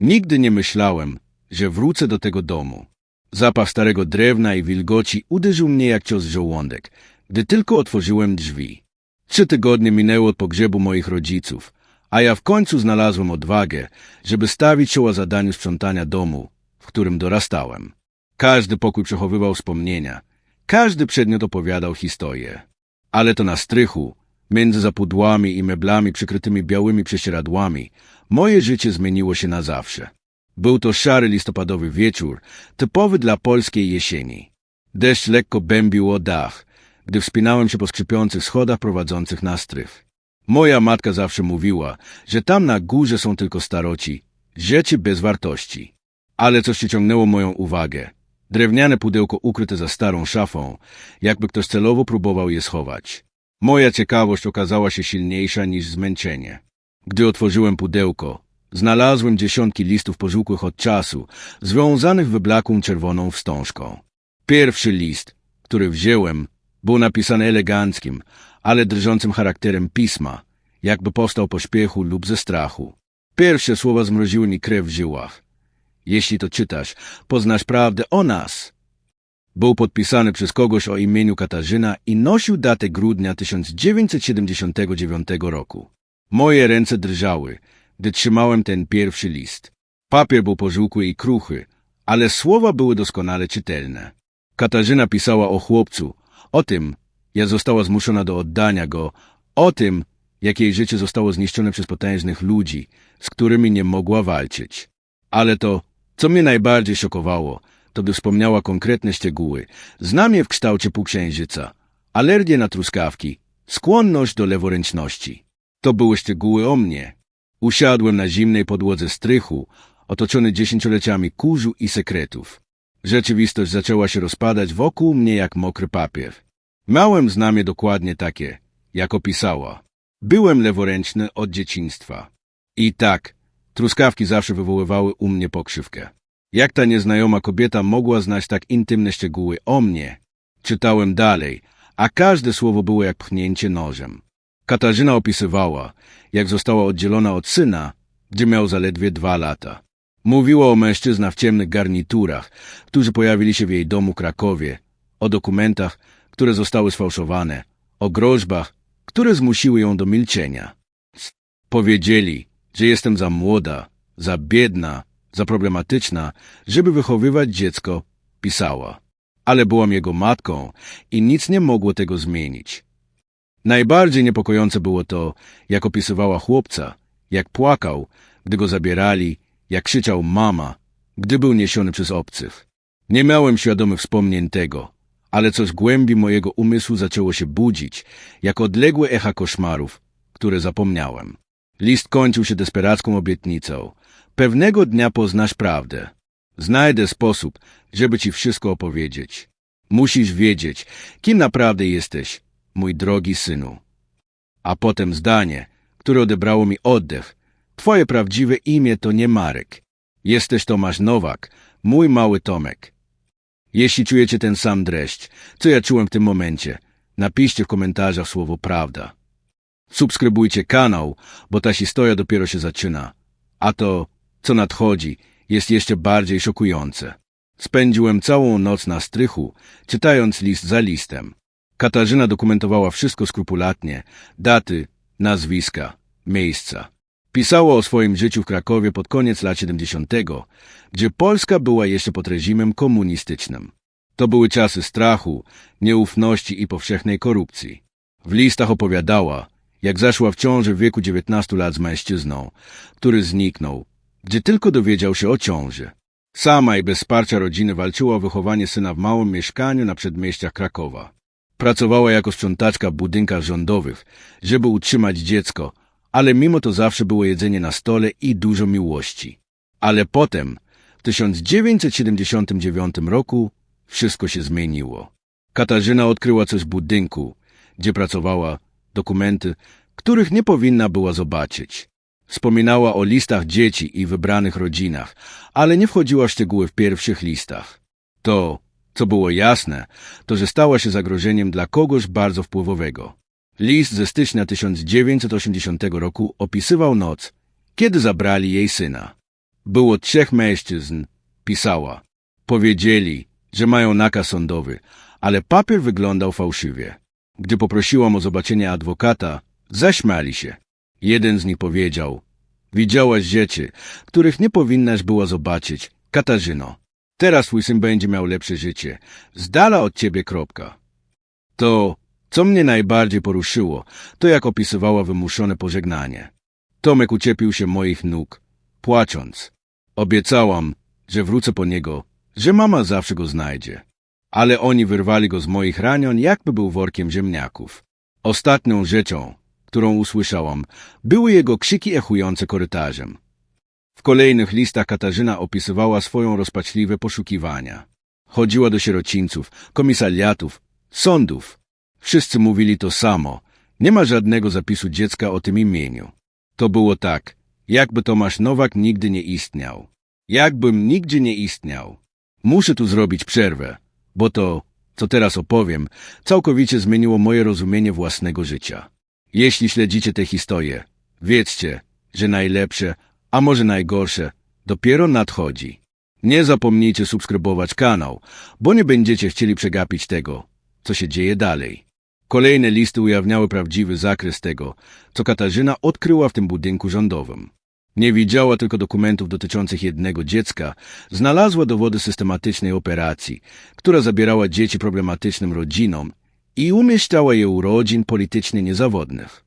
Nigdy nie myślałem, że wrócę do tego domu. Zapach starego drewna i wilgoci uderzył mnie jak cios w żołądek, gdy tylko otworzyłem drzwi. Trzy tygodnie minęły od pogrzebu moich rodziców, a ja w końcu znalazłem odwagę, żeby stawić czoła zadaniu sprzątania domu, w którym dorastałem. Każdy pokój przechowywał wspomnienia, każdy przedmiot opowiadał historię. Ale to na strychu, między zapudłami i meblami przykrytymi białymi prześcieradłami, moje życie zmieniło się na zawsze. Był to szary listopadowy wieczór, typowy dla polskiej jesieni. Deszcz lekko bębił o dach, gdy wspinałem się po skrzypiących schodach prowadzących na strych. Moja matka zawsze mówiła, że tam na górze są tylko staroci, rzeczy bez wartości. Ale coś ciągnęło moją uwagę. Drewniane pudełko ukryte za starą szafą, jakby ktoś celowo próbował je schować. Moja ciekawość okazała się silniejsza niż zmęczenie. Gdy otworzyłem pudełko, znalazłem dziesiątki listów pożółkłych od czasu, związanych wyblakłą czerwoną wstążką. Pierwszy list, który wziąłem, był napisany eleganckim, ale drżącym charakterem pisma, jakby powstał po śpiechu lub ze strachu. Pierwsze słowa zmroziły mi krew w żyłach. Jeśli to czytasz, poznasz prawdę o nas. Był podpisany przez kogoś o imieniu Katarzyna i nosił datę grudnia 1979 roku. Moje ręce drżały, gdy trzymałem ten pierwszy list. Papier był pożółkły i kruchy, ale słowa były doskonale czytelne. Katarzyna pisała o chłopcu, o tym, jak została zmuszona do oddania go, o tym, jak jej życie zostało zniszczone przez potężnych ludzi, z którymi nie mogła walczyć. Ale to, co mnie najbardziej szokowało, to gdy wspomniała konkretne szczegóły. Znam je w kształcie półksiężyca, alergię na truskawki, skłonność do leworęczności. To były szczegóły o mnie. Usiadłem na zimnej podłodze strychu, otoczony dziesięcioleciami kurzu i sekretów. Rzeczywistość zaczęła się rozpadać wokół mnie jak mokry papier. Miałem znamie dokładnie takie, jak opisała. Byłem leworęczny od dzieciństwa. I tak, truskawki zawsze wywoływały u mnie pokrzywkę. Jak ta nieznajoma kobieta mogła znać tak intymne szczegóły o mnie? Czytałem dalej, a każde słowo było jak pchnięcie nożem. Katarzyna opisywała, jak została oddzielona od syna, gdzie miał zaledwie dwa lata. Mówiła o mężczyznach w ciemnych garniturach, którzy pojawili się w jej domu Krakowie, o dokumentach, które zostały sfałszowane, o groźbach, które zmusiły ją do milczenia. Powiedzieli, że jestem za młoda, za biedna, za problematyczna, żeby wychowywać dziecko, pisała. Ale byłam jego matką i nic nie mogło tego zmienić. Najbardziej niepokojące było to, jak opisywała chłopca, jak płakał, gdy go zabierali, jak krzyczał mama, gdy był niesiony przez obcych. Nie miałem świadomych wspomnień tego, ale coś w głębi mojego umysłu zaczęło się budzić, jak odległe echa koszmarów, które zapomniałem. List kończył się desperacką obietnicą. Pewnego dnia poznasz prawdę. Znajdę sposób, żeby ci wszystko opowiedzieć. Musisz wiedzieć, kim naprawdę jesteś, mój drogi synu. A potem zdanie, które odebrało mi oddech. Twoje prawdziwe imię to nie Marek. Jesteś Tomasz Nowak, mój mały Tomek. Jeśli czujecie ten sam dreszcz, co ja czułem w tym momencie, napiszcie w komentarzach słowo prawda. Subskrybujcie kanał, bo ta historia dopiero się zaczyna. A to, co nadchodzi, jest jeszcze bardziej szokujące. Spędziłem całą noc na strychu, czytając list za listem. Katarzyna dokumentowała wszystko skrupulatnie, daty, nazwiska, miejsca. Pisała o swoim życiu w Krakowie pod koniec lat 70., gdzie Polska była jeszcze pod reżimem komunistycznym. To były czasy strachu, nieufności i powszechnej korupcji. W listach opowiadała, jak zaszła w ciąży w wieku 19 lat z mężczyzną, który zniknął, gdzie tylko dowiedział się o ciąży. Sama i bez wsparcia rodziny walczyła o wychowanie syna w małym mieszkaniu na przedmieściach Krakowa. Pracowała jako sprzątaczka w budynkach rządowych, żeby utrzymać dziecko, ale mimo to zawsze było jedzenie na stole i dużo miłości. Ale potem, w 1979 roku, wszystko się zmieniło. Katarzyna odkryła coś w budynku, gdzie pracowała, dokumenty, których nie powinna była zobaczyć. Wspominała o listach dzieci i wybranych rodzinach, ale nie wchodziła w szczegóły w pierwszych listach. To, co było jasne, to że stała się zagrożeniem dla kogoś bardzo wpływowego. List ze stycznia 1980 roku opisywał noc, kiedy zabrali jej syna. Było trzech mężczyzn, pisała. Powiedzieli, że mają nakaz sądowy, ale papier wyglądał fałszywie. Gdy poprosiłam o zobaczenie adwokata, zaśmiali się. Jeden z nich powiedział, widziałaś rzeczy, których nie powinnaś była zobaczyć, Katarzyno. Teraz twój syn będzie miał lepsze życie. Z dala od ciebie kropka. To, co mnie najbardziej poruszyło, to jak opisywała wymuszone pożegnanie. Tomek uczepił się moich nóg, płacząc. Obiecałam, że wrócę po niego, że mama zawsze go znajdzie. Ale oni wyrwali go z moich ranion, jakby był workiem ziemniaków. Ostatnią rzeczą, którą usłyszałam, były jego krzyki echujące korytarzem. W kolejnych listach Katarzyna opisywała swoją rozpaczliwe poszukiwania. Chodziła do sierocińców, komisariatów, sądów. Wszyscy mówili to samo. Nie ma żadnego zapisu dziecka o tym imieniu. To było tak, jakby Tomasz Nowak nigdy nie istniał. Jakbym nigdzie nie istniał. Muszę tu zrobić przerwę, bo to, co teraz opowiem, całkowicie zmieniło moje rozumienie własnego życia. Jeśli śledzicie tę historię, wiedzcie, że najlepsze, a może najgorsze, dopiero nadchodzi. Nie zapomnijcie subskrybować kanał, bo nie będziecie chcieli przegapić tego, co się dzieje dalej. Kolejne listy ujawniały prawdziwy zakres tego, co Katarzyna odkryła w tym budynku rządowym. Nie widziała tylko dokumentów dotyczących jednego dziecka, znalazła dowody systematycznej operacji, która zabierała dzieci problematycznym rodzinom i umieszczała je u rodzin politycznie niezawodnych.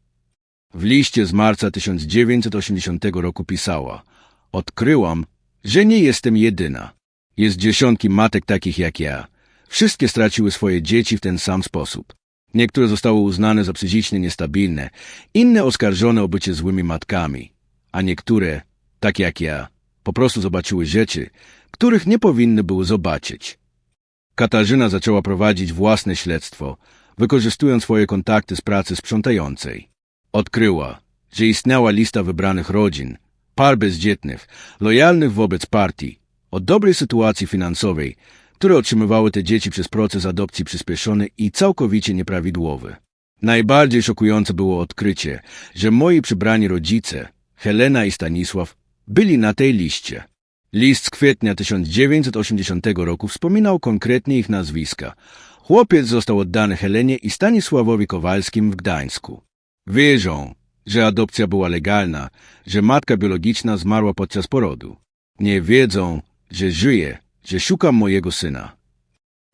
W liście z marca 1980 roku pisała Odkryłam, że nie jestem jedyna. Jest dziesiątki matek takich jak ja. Wszystkie straciły swoje dzieci w ten sam sposób. Niektóre zostały uznane za psychicznie niestabilne, inne oskarżone o bycie złymi matkami, a niektóre, tak jak ja, po prostu zobaczyły rzeczy, których nie powinny były zobaczyć. Katarzyna zaczęła prowadzić własne śledztwo, wykorzystując swoje kontakty z pracy sprzątającej. Odkryła, że istniała lista wybranych rodzin, par bezdzietnych, lojalnych wobec partii, o dobrej sytuacji finansowej, które otrzymywały te dzieci przez proces adopcji przyspieszony i całkowicie nieprawidłowy. Najbardziej szokujące było odkrycie, że moi przybrani rodzice, Helena i Stanisław, byli na tej liście. List z kwietnia 1980 roku wspominał konkretnie ich nazwiska. Chłopiec został oddany Helenie i Stanisławowi Kowalskim w Gdańsku. Wierzą, że adopcja była legalna, że matka biologiczna zmarła podczas porodu. Nie wiedzą, że żyje, że szukam mojego syna.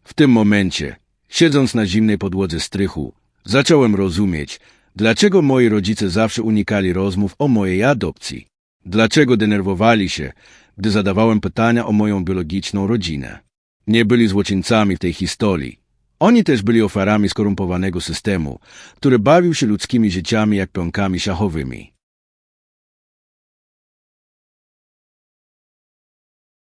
W tym momencie, siedząc na zimnej podłodze strychu, zacząłem rozumieć, dlaczego moi rodzice zawsze unikali rozmów o mojej adopcji. Dlaczego denerwowali się, gdy zadawałem pytania o moją biologiczną rodzinę. Nie byli złoczyńcami w tej historii. Oni też byli ofiarami skorumpowanego systemu, który bawił się ludzkimi życiami jak pionkami szachowymi.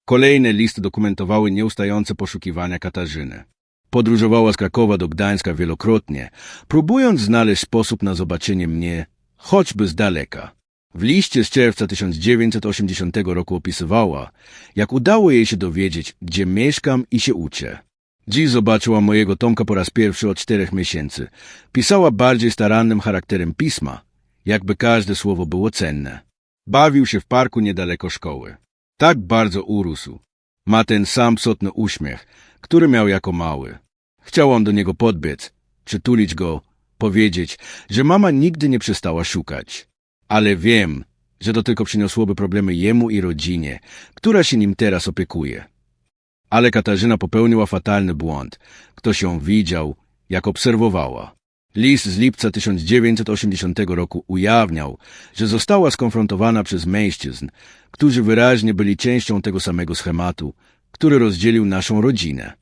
Kolejne listy dokumentowały nieustające poszukiwania Katarzyny. Podróżowała z Krakowa do Gdańska wielokrotnie, próbując znaleźć sposób na zobaczenie mnie, choćby z daleka. W liście z czerwca 1980 roku opisywała, jak udało jej się dowiedzieć, gdzie mieszkam i się uczę. Dziś zobaczyła mojego Tomka po raz pierwszy od czterech miesięcy. Pisała bardziej starannym charakterem pisma, jakby każde słowo było cenne. Bawił się w parku niedaleko szkoły. Tak bardzo urósł. Ma ten sam psotny uśmiech, który miał jako mały. Chciałam do niego podbiec, przytulić go, powiedzieć, że mama nigdy nie przestała szukać. Ale wiem, że to tylko przyniosłoby problemy jemu i rodzinie, która się nim teraz opiekuje. Ale Katarzyna popełniła fatalny błąd. Ktoś ją widział, jak obserwowała. List z lipca 1980 roku ujawniał, że została skonfrontowana przez mężczyzn, którzy wyraźnie byli częścią tego samego schematu, który rozdzielił naszą rodzinę.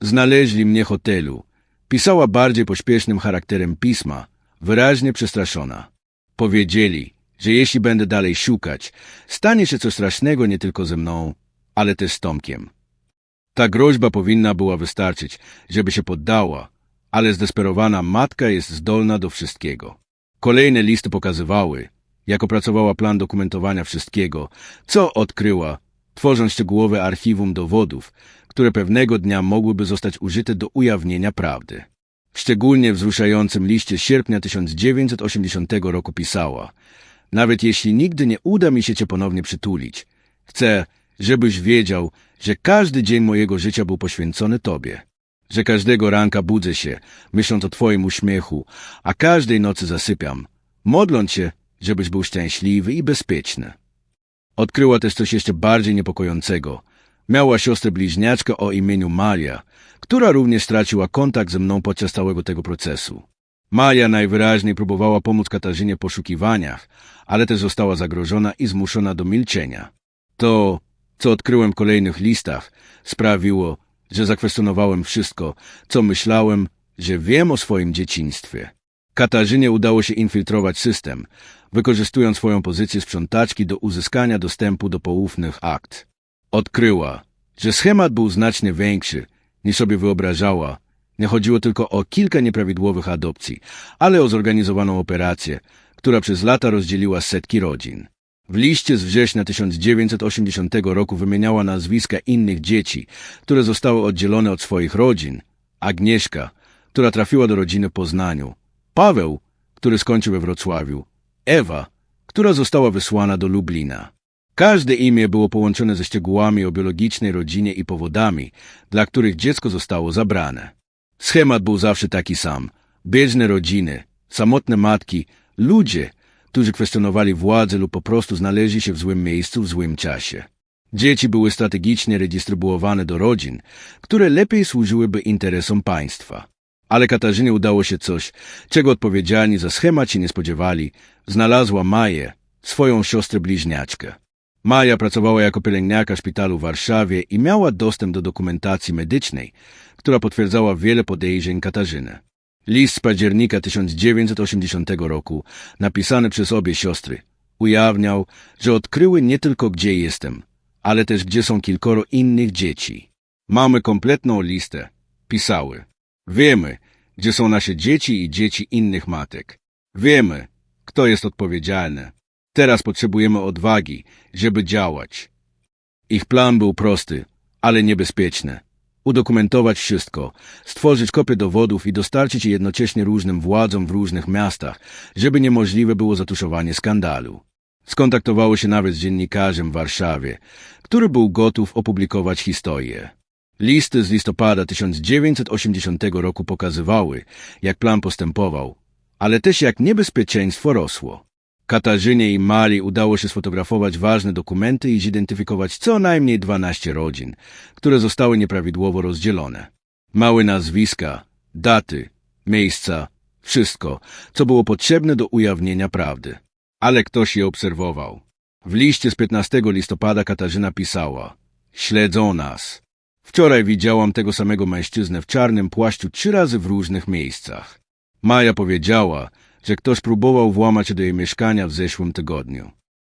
Znaleźli mnie hotelu. Pisała bardziej pośpiesznym charakterem pisma, wyraźnie przestraszona. Powiedzieli, że jeśli będę dalej szukać, stanie się coś strasznego nie tylko ze mną, ale też z Tomkiem. Ta groźba powinna była wystarczyć, żeby się poddała, ale zdesperowana matka jest zdolna do wszystkiego. Kolejne listy pokazywały, jak opracowała plan dokumentowania wszystkiego, co odkryła, tworząc szczegółowe archiwum dowodów, które pewnego dnia mogłyby zostać użyte do ujawnienia prawdy. W szczególnie wzruszającym liście sierpnia 1980 roku pisała Nawet jeśli nigdy nie uda mi się cię ponownie przytulić, Chcę, żebyś wiedział, że każdy dzień mojego życia był poświęcony Tobie. Że każdego ranka budzę się, myśląc o Twoim uśmiechu, a każdej nocy zasypiam, modląc się, żebyś był szczęśliwy i bezpieczny. Odkryła też coś jeszcze bardziej niepokojącego. Miała siostrę bliźniaczkę o imieniu Maria, która również straciła kontakt ze mną podczas całego tego procesu. Maja najwyraźniej próbowała pomóc Katarzynie w poszukiwaniach, ale też została zagrożona i zmuszona do milczenia. To, co odkryłem kolejnych listach, sprawiło, że zakwestionowałem wszystko, co myślałem, że wiem o swoim dzieciństwie. Katarzynie udało się infiltrować system, wykorzystując swoją pozycję sprzątaczki do uzyskania dostępu do poufnych akt. Odkryła, że schemat był znacznie większy, niż sobie wyobrażała. Nie chodziło tylko o kilka nieprawidłowych adopcji, ale o zorganizowaną operację, która przez lata rozdzieliła setki rodzin. W liście z września 1980 roku wymieniała nazwiska innych dzieci, które zostały oddzielone od swoich rodzin. Agnieszka, która trafiła do rodziny Poznaniu. Paweł, który skończył we Wrocławiu. Ewa, która została wysłana do Lublina. Każde imię było połączone ze szczegółami o biologicznej rodzinie i powodami, dla których dziecko zostało zabrane. Schemat był zawsze taki sam. Biedne rodziny, samotne matki, ludzie, którzy kwestionowali władzę lub po prostu znaleźli się w złym miejscu w złym czasie. Dzieci były strategicznie redystrybuowane do rodzin, które lepiej służyłyby interesom państwa. Ale Katarzynie udało się coś, czego odpowiedzialni za schemat się nie spodziewali. Znalazła Maję, swoją siostrę bliźniaczkę. Maja pracowała jako pielęgniarka szpitalu w Warszawie i miała dostęp do dokumentacji medycznej, która potwierdzała wiele podejrzeń Katarzyny. List z października 1980 roku, napisany przez obie siostry, ujawniał, że odkryły nie tylko gdzie jestem, ale też gdzie są kilkoro innych dzieci. Mamy kompletną listę, pisały. Wiemy, gdzie są nasze dzieci i dzieci innych matek. Wiemy, kto jest odpowiedzialny. Teraz potrzebujemy odwagi, żeby działać. Ich plan był prosty, ale niebezpieczny. Udokumentować wszystko, stworzyć kopię dowodów i dostarczyć je jednocześnie różnym władzom w różnych miastach, żeby niemożliwe było zatuszowanie skandalu. Skontaktowało się nawet z dziennikarzem w Warszawie, który był gotów opublikować historię. Listy z listopada 1980 roku pokazywały, jak plan postępował, ale też jak niebezpieczeństwo rosło. Katarzynie i Mali udało się sfotografować ważne dokumenty i zidentyfikować co najmniej 12 rodzin, które zostały nieprawidłowo rozdzielone. Małe nazwiska, daty, miejsca, wszystko, co było potrzebne do ujawnienia prawdy. Ale ktoś je obserwował. W liście z 15 listopada Katarzyna pisała Śledzą nas. Wczoraj widziałam tego samego mężczyznę w czarnym płaszczu trzy razy w różnych miejscach. Maja powiedziała, że ktoś próbował włamać do jej mieszkania w zeszłym tygodniu.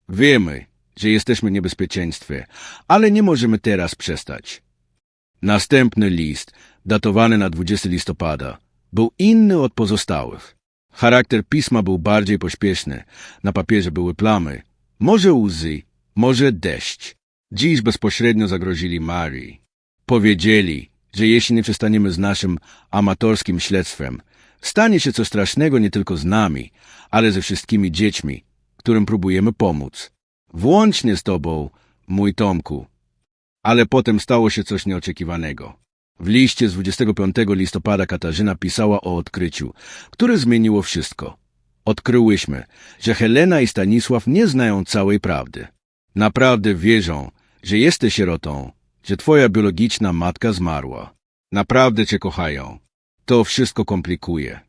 Wiemy, że jesteśmy w niebezpieczeństwie, ale nie możemy teraz przestać. Następny list, datowany na 20 listopada, był inny od pozostałych. Charakter pisma był bardziej pośpieszny, na papierze były plamy, może łzy, może deszcz. Dziś bezpośrednio zagrozili Marii. Powiedzieli, że jeśli nie przestaniemy z naszym amatorskim śledztwem, stanie się coś strasznego nie tylko z nami, ale ze wszystkimi dziećmi, którym próbujemy pomóc. Włącznie z tobą, mój Tomku. Ale potem stało się coś nieoczekiwanego. W liście z 25 listopada Katarzyna pisała o odkryciu, które zmieniło wszystko. Odkryłyśmy, że Helena i Stanisław nie znają całej prawdy. Naprawdę wierzą, że jesteś sierotą, że twoja biologiczna matka zmarła. Naprawdę cię kochają. To wszystko komplikuje.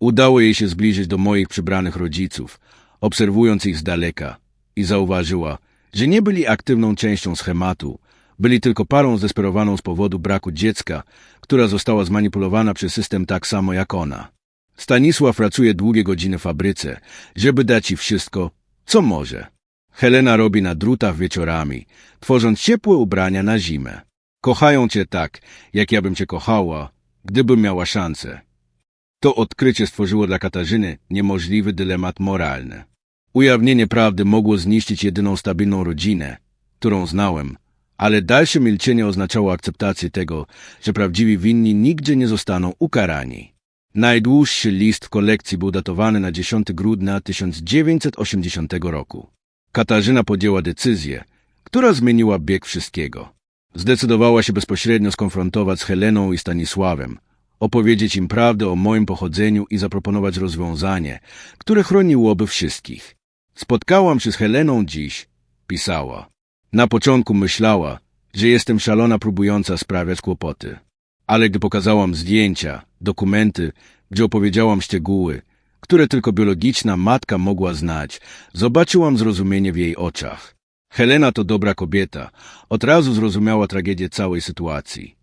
Udało jej się zbliżyć do moich przybranych rodziców, obserwując ich z daleka i zauważyła, że nie byli aktywną częścią schematu, byli tylko parą zdesperowaną z powodu braku dziecka, która została zmanipulowana przez system tak samo jak ona. Stanisław pracuje długie godziny w fabryce, żeby dać ci wszystko, co może. Helena robi na drutach wieczorami, tworząc ciepłe ubrania na zimę. Kochają cię tak, jak ja bym cię kochała, gdybym miała szansę. To odkrycie stworzyło dla Katarzyny niemożliwy dylemat moralny. Ujawnienie prawdy mogło zniszczyć jedyną stabilną rodzinę, którą znałem, ale dalsze milczenie oznaczało akceptację tego, że prawdziwi winni nigdzie nie zostaną ukarani. Najdłuższy list w kolekcji był datowany na 10 grudnia 1980 roku. Katarzyna podjęła decyzję, która zmieniła bieg wszystkiego. Zdecydowała się bezpośrednio skonfrontować z Heleną i Stanisławem, opowiedzieć im prawdę o moim pochodzeniu i zaproponować rozwiązanie, które chroniłoby wszystkich. Spotkałam się z Heleną dziś, pisała. Na początku myślała, że jestem szalona próbująca sprawiać kłopoty. Ale gdy pokazałam zdjęcia, dokumenty, gdzie opowiedziałam szczegóły, które tylko biologiczna matka mogła znać, zobaczyłam zrozumienie w jej oczach. Helena to dobra kobieta. Od razu zrozumiała tragedię całej sytuacji.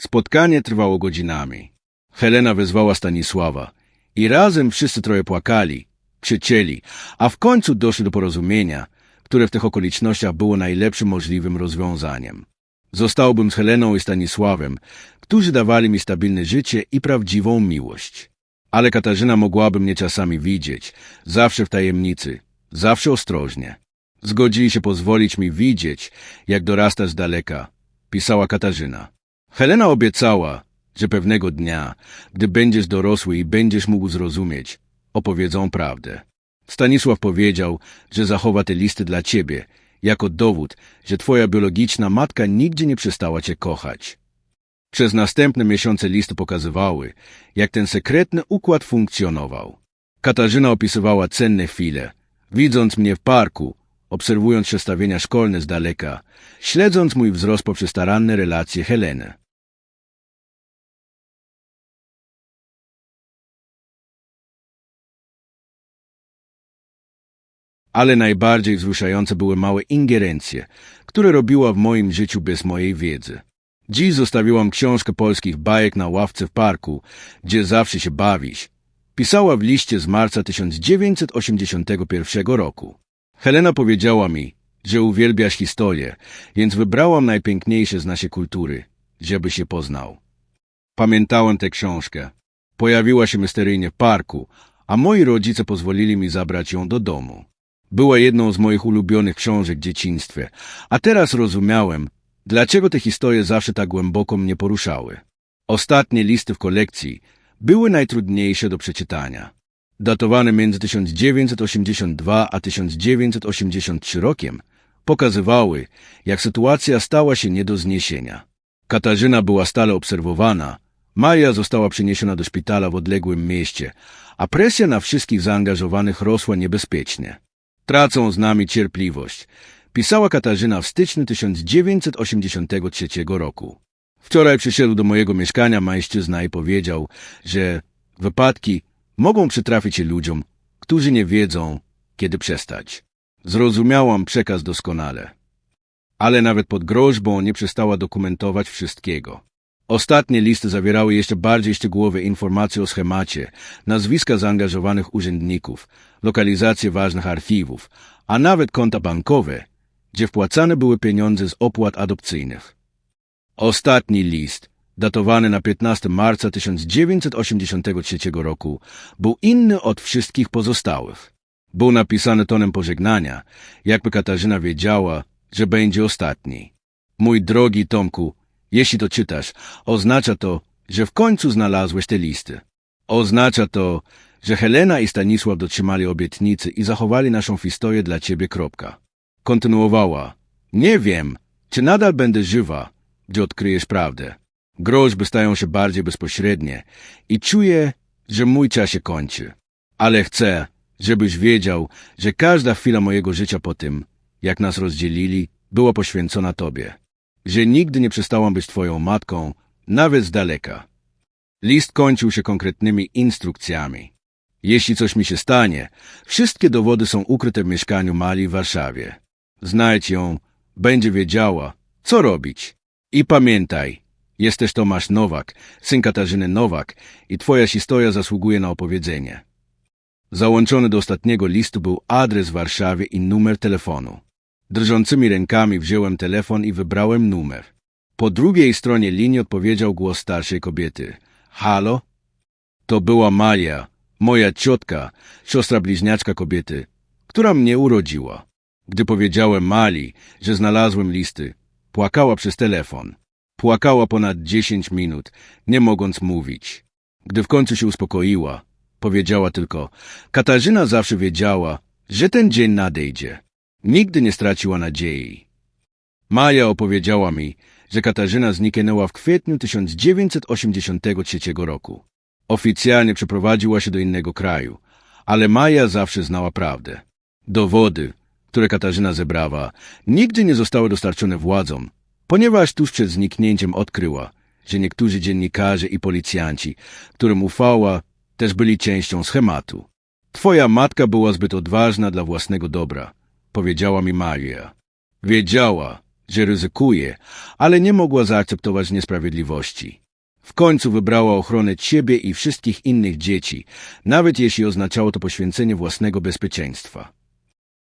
Spotkanie trwało godzinami. Helena wezwała Stanisława i razem wszyscy troje płakali, krzyczeli, a w końcu doszli do porozumienia, które w tych okolicznościach było najlepszym możliwym rozwiązaniem. Zostałbym z Heleną i Stanisławem, którzy dawali mi stabilne życie i prawdziwą miłość. Ale Katarzyna mogłaby mnie czasami widzieć, zawsze w tajemnicy, zawsze ostrożnie. Zgodzili się pozwolić mi widzieć, jak dorasta z daleka, pisała Katarzyna. Helena obiecała, że pewnego dnia, gdy będziesz dorosły i będziesz mógł zrozumieć, opowiedzą prawdę. Stanisław powiedział, że zachowa te listy dla ciebie, jako dowód, że twoja biologiczna matka nigdzie nie przestała cię kochać. Przez następne miesiące listy pokazywały, jak ten sekretny układ funkcjonował. Katarzyna opisywała cenne chwile, widząc mnie w parku, obserwując przestawienia szkolne z daleka, śledząc mój wzrost poprzez staranne relacje Heleny. Ale najbardziej wzruszające były małe ingerencje, które robiła w moim życiu bez mojej wiedzy. Dziś zostawiłam książkę polskich bajek na ławce w parku, gdzie zawsze się bawisz. Pisała w liście z marca 1981 roku. Helena powiedziała mi, że uwielbiasz historię, więc wybrałam najpiękniejsze z naszej kultury, żeby się poznał. Pamiętałem tę książkę. Pojawiła się misteryjnie w parku, a moi rodzice pozwolili mi zabrać ją do domu. Była jedną z moich ulubionych książek w dzieciństwie, a teraz rozumiałem, dlaczego te historie zawsze tak głęboko mnie poruszały. Ostatnie listy w kolekcji były najtrudniejsze do przeczytania. Datowane między 1982 a 1983 rokiem, pokazywały, jak sytuacja stała się nie do zniesienia. Katarzyna była stale obserwowana, Maja została przeniesiona do szpitala w odległym mieście, a presja na wszystkich zaangażowanych rosła niebezpiecznie. Tracą z nami cierpliwość, pisała Katarzyna w styczniu 1983 roku. Wczoraj przyszedł do mojego mieszkania mężczyzna i powiedział, że wypadki mogą przytrafić się ludziom, którzy nie wiedzą, kiedy przestać. Zrozumiałam przekaz doskonale. Ale nawet pod groźbą nie przestała dokumentować wszystkiego. Ostatnie listy zawierały jeszcze bardziej szczegółowe informacje o schemacie, nazwiska zaangażowanych urzędników, lokalizacje ważnych archiwów, a nawet konta bankowe, gdzie wpłacane były pieniądze z opłat adopcyjnych. Ostatni list, datowany na 15 marca 1983 roku, był inny od wszystkich pozostałych. Był napisany tonem pożegnania, jakby Katarzyna wiedziała, że będzie ostatni. Mój drogi Tomku, jeśli to czytasz, oznacza to, że w końcu znalazłeś te listy. Oznacza to, że Helena i Stanisław dotrzymali obietnicy i zachowali naszą historię dla ciebie. Kropka. Kontynuowała. Nie wiem, czy nadal będę żywa, gdy odkryjesz prawdę. Groźby stają się bardziej bezpośrednie i czuję, że mój czas się kończy. Ale chcę, żebyś wiedział, że każda chwila mojego życia po tym, jak nas rozdzielili, była poświęcona Tobie. Że nigdy nie przestałam być Twoją matką, nawet z daleka. List kończył się konkretnymi instrukcjami. Jeśli coś mi się stanie, wszystkie dowody są ukryte w mieszkaniu Mali w Warszawie. Znajdź ją, będzie wiedziała, co robić. I pamiętaj, jesteś Tomasz Nowak, syn Katarzyny Nowak i twoja historia zasługuje na opowiedzenie. Załączony do ostatniego listu był adres w Warszawie i numer telefonu. Drżącymi rękami wziąłem telefon i wybrałem numer. Po drugiej stronie linii odpowiedział głos starszej kobiety. Halo? To była Maria, moja ciotka, siostra bliźniaczka kobiety, która mnie urodziła. Gdy powiedziałem Mali, że znalazłem listy, płakała przez telefon. Płakała ponad dziesięć minut, nie mogąc mówić. Gdy w końcu się uspokoiła, powiedziała tylko, Katarzyna zawsze wiedziała, że ten dzień nadejdzie. Nigdy nie straciła nadziei. Maja opowiedziała mi, że Katarzyna zniknęła w kwietniu 1983 roku. Oficjalnie przeprowadziła się do innego kraju, ale Maja zawsze znała prawdę. Dowody, które Katarzyna zebrała, nigdy nie zostały dostarczone władzom, ponieważ tuż przed zniknięciem odkryła, że niektórzy dziennikarze i policjanci, którym ufała, też byli częścią schematu. Twoja matka była zbyt odważna dla własnego dobra, powiedziała mi Maria. Wiedziała, że ryzykuje, ale nie mogła zaakceptować niesprawiedliwości. W końcu wybrała ochronę ciebie i wszystkich innych dzieci, nawet jeśli oznaczało to poświęcenie własnego bezpieczeństwa.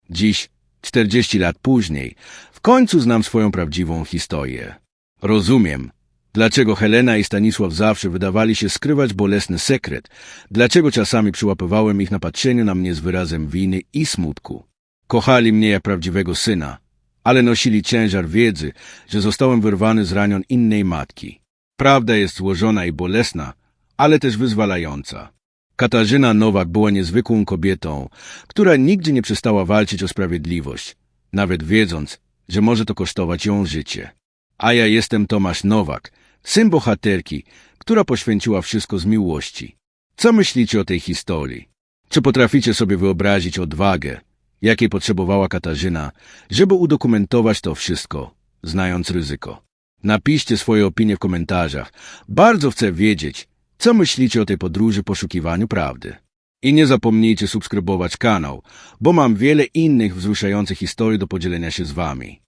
Dziś, 40 lat później, w końcu znam swoją prawdziwą historię. Rozumiem, dlaczego Helena i Stanisław zawsze wydawali się skrywać bolesny sekret, dlaczego czasami przyłapywałem ich na patrzeniu na mnie z wyrazem winy i smutku. Kochali mnie jak prawdziwego syna, ale nosili ciężar wiedzy, że zostałem wyrwany z ranion innej matki. Prawda jest złożona i bolesna, ale też wyzwalająca. Katarzyna Nowak była niezwykłą kobietą, która nigdy nie przestała walczyć o sprawiedliwość, nawet wiedząc, że może to kosztować ją życie. A ja jestem Tomasz Nowak, syn bohaterki, która poświęciła wszystko z miłości. Co myślicie o tej historii? Czy potraficie sobie wyobrazić odwagę, jakiej potrzebowała Katarzyna, żeby udokumentować to wszystko, znając ryzyko? Napiszcie swoje opinie w komentarzach. Bardzo chcę wiedzieć, co myślicie o tej podróży poszukiwaniu prawdy. I nie zapomnijcie subskrybować kanał, bo mam wiele innych wzruszających historii do podzielenia się z wami.